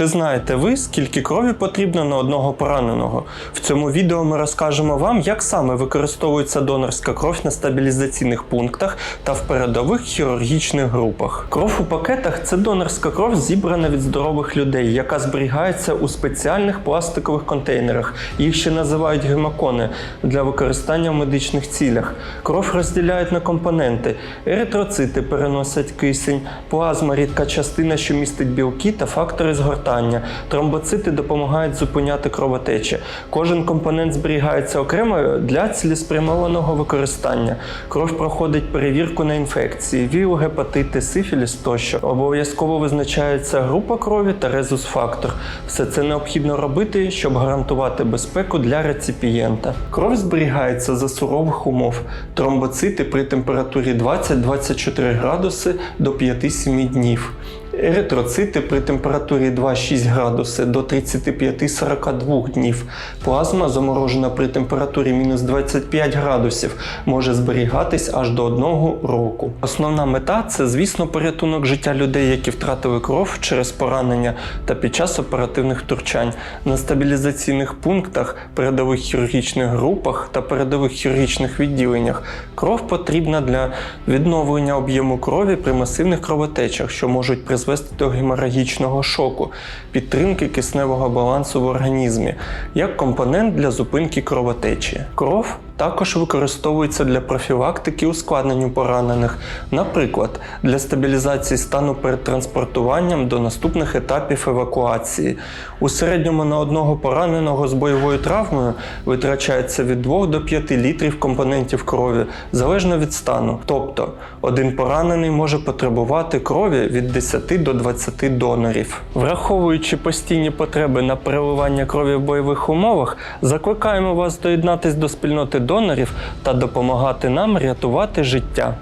Чи знаєте ви, скільки крові потрібно на одного пораненого? В цьому відео ми розкажемо вам, як саме використовується донорська кров на стабілізаційних пунктах та в передових хірургічних групах. Кров у пакетах це донорська кров, зібрана від здорових людей, яка зберігається у спеціальних пластикових контейнерах. Їх ще називають гемокони для використання в медичних цілях. Кров розділяють на компоненти: еритроцити переносять кисень, плазма рідка частина, що містить білки та фактори згортання. Тромбоцити допомагають зупиняти кровотечі. Кожен компонент зберігається окремо для цілеспрямованого використання. Кров проходить перевірку на інфекції, ВІЛ, гепатити, сифіліс тощо. Обов'язково визначається група крові та резус-фактор. Все це необхідно робити, щоб гарантувати безпеку для реципієнта. Кров зберігається за сурових умов. Тромбоцити при температурі 20-24 градуси до 5-7 днів. Еритроцити при температурі 2-6 градуси до 35-42 днів. Плазма, заморожена при температурі мінус 25 градусів, може зберігатись аж до 1 року. Основна мета це, звісно, порятунок життя людей, які втратили кров через поранення та під час оперативних втручань. На стабілізаційних пунктах, передових хірургічних групах та передових хірургічних відділеннях кров потрібна для відновлення об'єму крові при масивних кровотечах, що можуть призвести до геморагічного шоку, підтримки кисневого балансу в організмі, як компонент для зупинки кровотечі. Кров також використовується для профілактики ускладнень поранених, наприклад, для стабілізації стану перед транспортуванням до наступних етапів евакуації. У середньому на одного пораненого з бойовою травмою витрачається від 2 до 5 літрів компонентів крові залежно від стану. Тобто, один поранений може потребувати крові від 10 до 20 донорів. Враховуючи постійні потреби на переливання крові в бойових умовах, закликаємо вас доєднатись до спільноти донорів та допомагати нам рятувати життя.